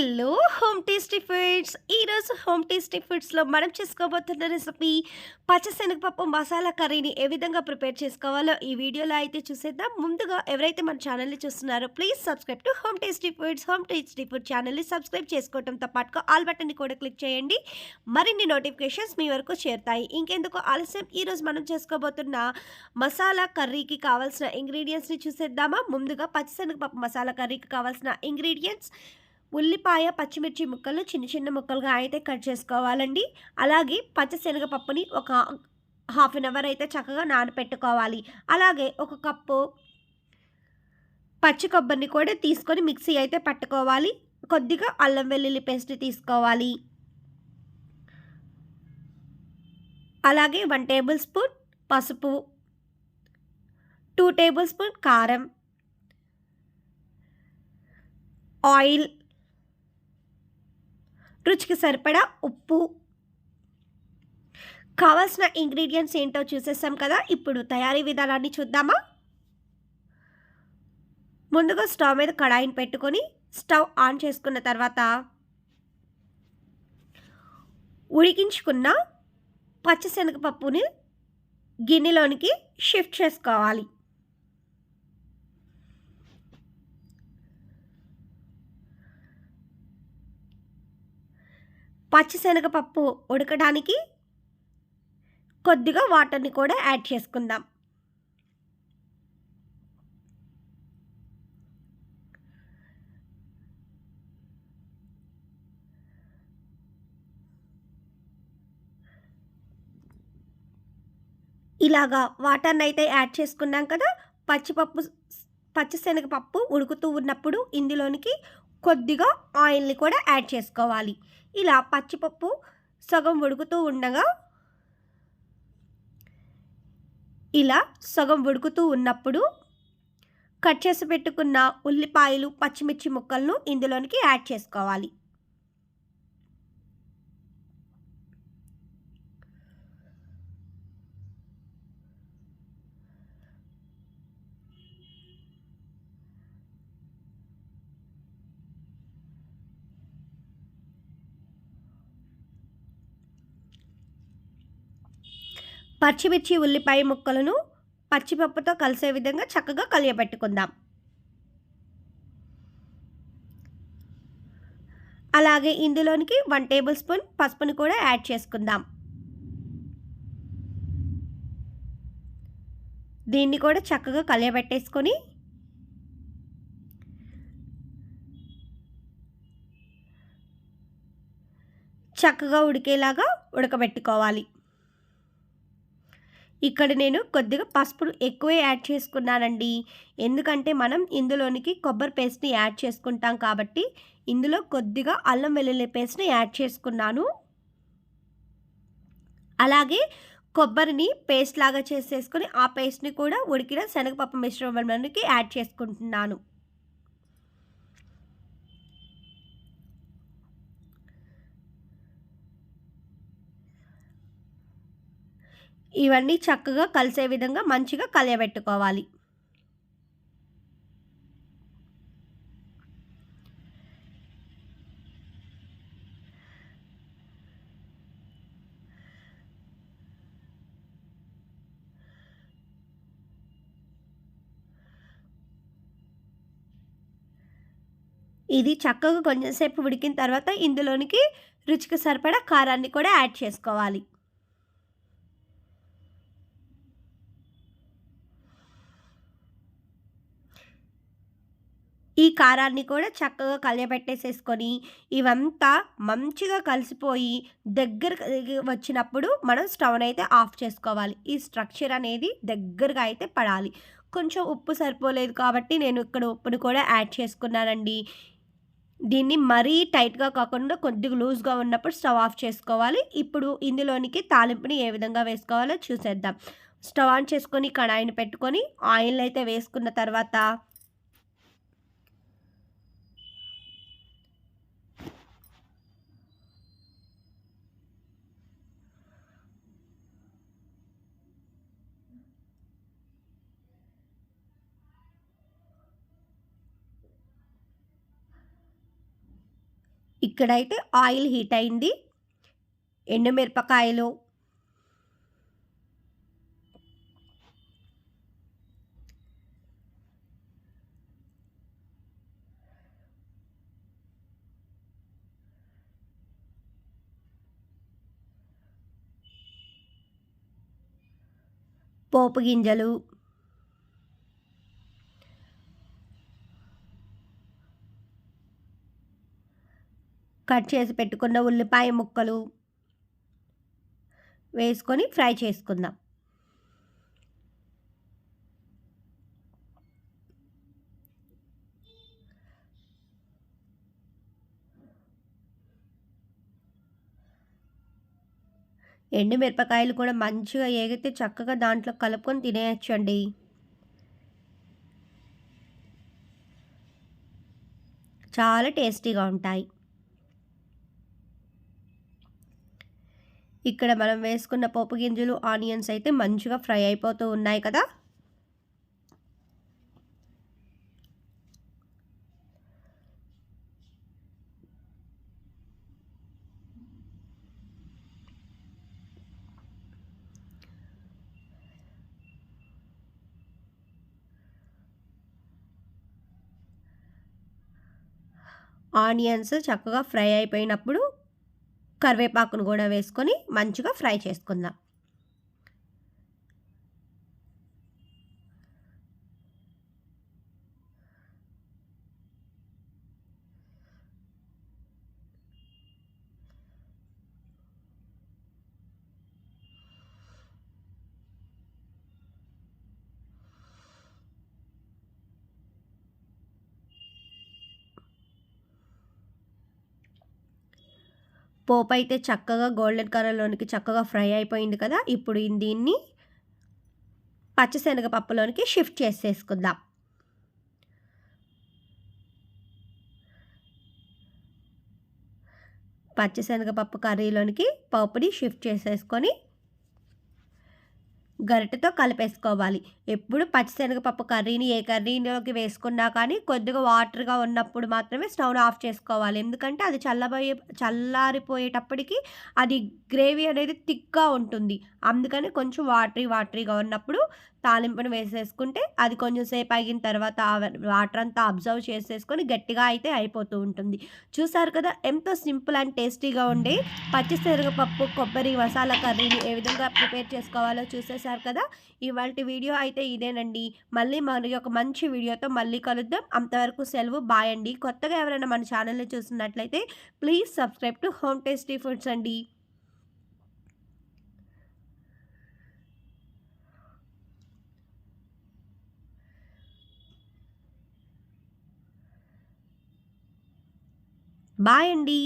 Hello home tasty foods ఈరోజు home tasty ఫుడ్స్లో మనం చేసుకోబోతున్న రెసిపీ పచ్చశనగపప్పు మసాలా కర్రీని ఏ విధంగా ప్రిపేర్ చేసుకోవాలో ఈ వీడియోలో అయితే చూసేద్దాం. ముందుగా ఎవరైతే మన ఛానల్ని చూస్తున్నారో please subscribe to home tasty foods home tasty food ఛానల్ని సబ్స్క్రైబ్ చేసుకోవడంతో పాటుగా ఆల్ బటన్ని కూడా క్లిక్ చేయండి. మరిన్ని నోటిఫికేషన్స్ మీ వరకు చేరుతాయి. ఇంకెందుకు ఆలస్యం? ఈరోజు మనం చేసుకోబోతున్న మసాలా కర్రీకి కావాల్సిన ఇంగ్రీడియంట్స్ని చూసేద్దామా? ముందుగా పచ్చిశనగపప్పు మసాలా కర్రీకి కావాల్సిన ఇంగ్రీడియంట్స్ ఉల్లిపాయ పచ్చిమిర్చి ముక్కలు చిన్న చిన్న ముక్కలుగా అయితే కట్ చేసుకోవాలండి. అలాగే పచ్చిశనగపప్పుని ఒక హాఫ్ అన్ అవర్ అయితే చక్కగా నానపెట్టుకోవాలి. అలాగే ఒక కప్పు పచ్చి కొబ్బరిని కూడా తీసుకొని మిక్సీ అయితే పట్టుకోవాలి. కొద్దిగా అల్లం వెల్లుల్లి పేస్ట్ తీసుకోవాలి. అలాగే వన్ టేబుల్ స్పూన్ పసుపు టూ టేబుల్ స్పూన్ కారం ఆయిల్ రుచికి సరిపడా ఉప్పు. కావాల్సిన ఇంగ్రీడియంట్స్ ఏంటో చూసేసాం కదా ఇప్పుడు తయారీ విధానాన్ని చూద్దామా? ముందుగా స్టవ్ మీద కడాయిని పెట్టుకొని స్టవ్ ఆన్ చేసుకున్న తర్వాత ఉడికించుకున్న పచ్చిశనగపప్పుని గిన్నెలోనికి షిఫ్ట్ చేసుకోవాలి. పచ్చిశనగపప్పు ఉడకడానికి కొద్దిగా వాటర్ని కూడా యాడ్ చేసుకుందాం. ఇలాగా వాటర్ని అయితే యాడ్ చేసుకున్నాం కదా పచ్చిపప్పు పచ్చిశనగపప్పు ఉడుకుతూ ఉన్నప్పుడు ఇందులోనికి కొద్దిగా ఆయిల్ని కూడా యాడ్ చేసుకోవాలి. ఇలా పచ్చిపప్పు సగం ఉడుకుతూ ఉండగా ఇలా సగం ఉడుకుతూ ఉన్నప్పుడు కట్ చేసి పెట్టుకున్న ఉల్లిపాయలు పచ్చిమిర్చి ముక్కలను ఇందులోనికి యాడ్ చేసుకోవాలి. పచ్చిమిర్చి ఉల్లిపాయ ముక్కలను పచ్చిపప్పుతో కలిసే విధంగా చక్కగా కలియబెట్టుకుందాం. అలాగే ఇందులోనికి వన్ టేబుల్ స్పూన్ పసుపును కూడా యాడ్ చేసుకుందాం. దీన్ని కూడా చక్కగా కలియబెట్టేసుకొని చక్కగా ఉడికేలాగా ఉడకబెట్టుకోవాలి. ఇక్కడ నేను కొద్దిగా పసుపు ఎక్కువే యాడ్ చేసుకున్నానండి. ఎందుకంటే మనం ఇందులోనికి కొబ్బరి పేస్ట్ని యాడ్ చేసుకుంటాం కాబట్టి ఇందులో కొద్దిగా అల్లం వెల్లుల్లి పేస్ట్ని యాడ్ చేసుకున్నాను. అలాగే కొబ్బరిని పేస్ట్ లాగా చేసేసుకొని ఆ పేస్ట్ని కూడా ఉడికిన శనగపప్పు మిశ్రమంలోనికి యాడ్ చేసుకుంటున్నాను. ఇవన్నీ చక్కగా కలిసే విధంగా మంచిగా కలియబెట్టుకోవాలి. ఇది చక్కగా కొంచెంసేపు ఉడికిన తర్వాత ఇందులోనికి రుచికి సరిపడా కారాన్ని కూడా యాడ్ చేసుకోవాలి. ఈ కారాన్ని కూడా చక్కగా కలియబెట్టేసేసుకొని ఇవంతా మంచిగా కలిసిపోయి దగ్గర వచ్చినప్పుడు మనం స్టవ్ని అయితే ఆఫ్ చేసుకోవాలి. ఈ స్ట్రక్చర్ అనేది దగ్గరగా అయితే పడాలి. కొంచెం ఉప్పు సరిపోలేదు కాబట్టి నేను ఇక్కడ ఉప్పుని కూడా యాడ్ చేసుకున్నానండి. దీన్ని మరీ టైట్గా కాకుండా కొద్దిగా లూజ్గా ఉన్నప్పుడు స్టవ్ ఆఫ్ చేసుకోవాలి. ఇప్పుడు ఇందులోనికి తాలింపుని ఏ విధంగా వేసుకోవాలో చూసేద్దాం. స్టవ్ ఆన్ చేసుకొని కడాయిని పెట్టుకొని ఆయిల్ అయితే వేసుకున్న తర్వాత ఇక్కడైతే ఆయిల్ హీట్ అయింది. ఎండుమిరపకాయలు. పోపు గింజలు. కట్ చేసి పెట్టుకున్న ఉల్లిపాయ ముక్కలు వేసుకొని ఫ్రై చేసుకుందాం. ఎండు మిరపకాయలు కూడా మంచిగా ఏగితే చక్కగా దాంట్లో కలుపుకొని తినేయచ్చండి. చాలా టేస్టీగా ఉంటాయి. ఇక్కడ మనం వేసుకున్న పోపు గింజలు ఆనియన్స్ అయితే మంచిగా ఫ్రై అయిపోతూ ఉన్నాయి కదా. ఆనియన్స్ చక్కగా ఫ్రై అయిపోయినప్పుడు కరివేపాకును కూడా వేసుకొని మంచిగా ఫ్రై చేసుకుందాం. పోపు అయితే చక్కగా గోల్డెన్ కలర్లోనికి చక్కగా ఫ్రై అయిపోయింది కదా ఇప్పుడు దీన్ని పచ్చిశనగపప్పులోనికి షిఫ్ట్ చేసేసుకుందాం. పచ్చిశనగపప్పు కర్రీలోనికి పప్పుని షిఫ్ట్ చేసేసుకొని గరిటెతో కలిపేసుకోవాలి. ఎప్పుడు పచ్చిశనగపప్పు కర్రీని ఏ కర్రీలోకి వేసుకున్నా కానీ కొద్దిగా వాటర్గా ఉన్నప్పుడు మాత్రమే స్టవ్ను ఆఫ్ చేసుకోవాలి. ఎందుకంటే అది చల్లబోయే చల్లారిపోయేటప్పటికి అది గ్రేవీ అనేది థిక్గా ఉంటుంది. అందుకని కొంచెం వాటరీ వాటరీగా ఉన్నప్పుడు తాలింపును వేసేసుకుంటే అది కొంచెం సేపు అయిన తర్వాత వాటర్ అంతా అబ్జర్వ్ చేసేసుకొని గట్టిగా అయితే అయిపోతూ ఉంటుంది. చూసారు కదా ఎంతో సింపుల్ అండ్ టేస్టీగా ఉండే పచ్చిశనగపప్పు కొబ్బరి మసాలా కర్రీని ఏ విధంగా ప్రిపేర్ చేసుకోవాలో చూసేసారు కదా? ఇవాళ వీడియో అయితే ఇదేనండి. మళ్ళీ మరి ఒక మంచి వీడియోతో మళ్ళీ కలుద్దాం. అంతవరకు సెలవు బాయ్ అండి. కొత్తగా ఎవరైనా మన ఛానల్ని చూస్తున్నట్లయితే please subscribe to home tasty foods అండి. బాయ్ అండి